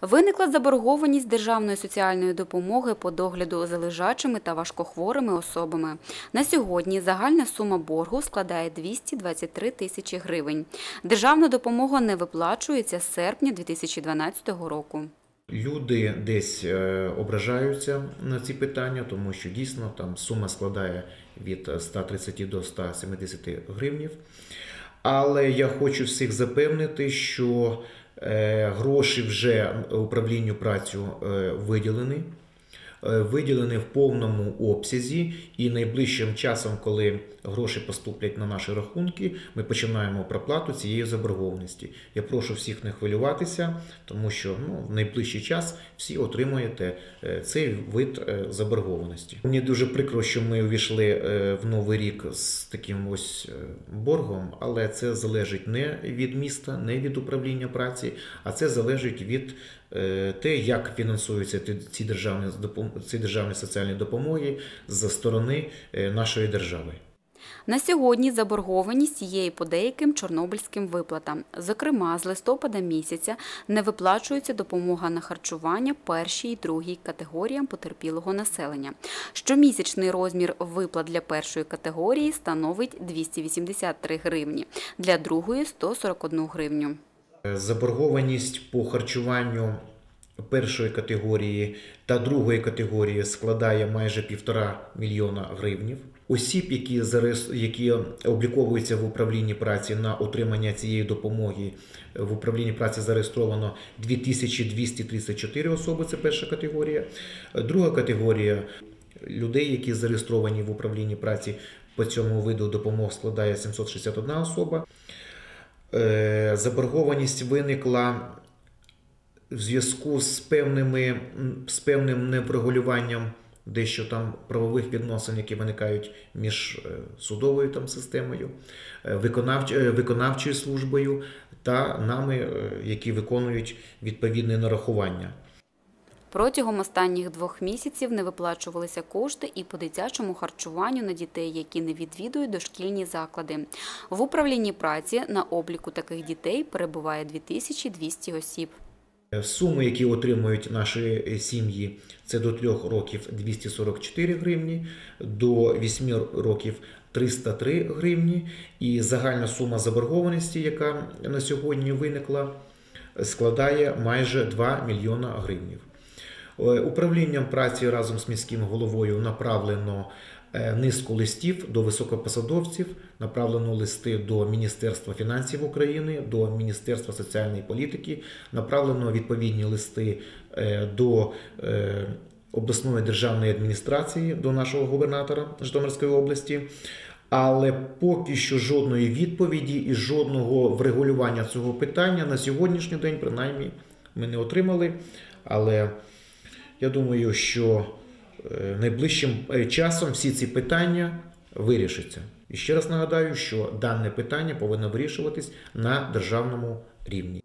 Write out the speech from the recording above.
Виникла заборгованість державної соціальної допомоги по догляду за лежачими та важкохворими особами. На сьогодні загальна сума боргу складає 223 тисячі гривень. Державна допомога не виплачується з серпня 2012 року. Люди десь е, ображаються на ці питання, тому що дійсно там сума складає від 130 до 170 гривнів. Але я хочу всіх запевнити, що гроші вже управлінню працю е, виділені. Е, Виділені в повному обсязі, і найближчим часом, коли гроші поступлять на наші рахунки, ми починаємо проплату цієї заборгованості. Я прошу всіх не хвилюватися, тому що ну, в найближчий час всі отримуєте е, цей вид е, заборгованості. Мені дуже прикро, що ми увійшли в новий рік з таким ось боргом, але це залежить не від міста, не від управління праці, а це залежить від те, як фінансуються ці державні допом- ці державні соціальні допомоги з сторони е, нашої держави. На сьогодні заборгованість є і по деяким чорнобильським виплатам. Зокрема, з листопада місяця не виплачується допомога на харчування першій і другій категоріям потерпілого населення. Щомісячний розмір виплат для першої категорії становить 283 гривні, для другої 141 гривню. Е, Заборгованість по харчуванню першої категорії та другої категорії складає майже півтора мільйона гривнів. Осіб, які зараз які обліковуються в управлінні праці на отримання цієї допомоги, в управлінні праці зареєстровано 2234 особи. Це перша категорія. Друга категорія людей, які зареєстровані в управлінні праці по цьому виду допомог, складає 761 особа. Е, Заборгованість виникла в зв'язку з певними з певним неврегулюванням дещо там правових відносин, які виникають між е, судовою там системою, е, виконавч, е, виконавчою службою та нами, які виконують відповідне нарахування. Протягом останніх двох місяців не виплачувалися кошти і по дитячому харчуванню на дітей, які не відвідують дошкільні заклади. В управлінні праці на обліку таких дітей перебуває 2200 осіб. Е, Суми, які отримують наші е, сім'ї, це до 3 років 244 гривні, до 8 років 303 гривні. І загальна сума заборгованості, яка на сьогодні виникла, складає майже 2 мільйона гривнів. Е, Управлінням праці разом з міським головою направлено е, низку листів до високопосадовців, направлено листи до Міністерства фінансів України, до Міністерства соціальної політики, направлено відповідні листи е, до обласної державної адміністрації, до нашого губернатора Житомирської області. Але поки що жодної відповіді і жодного врегулювання цього питання на сьогоднішній день, принаймні, ми не отримали. Але я думаю, що е, найближчим е, часом всі ці питання вирішаться. І ще раз нагадаю, що дане питання повинно вирішуватись на державному рівні.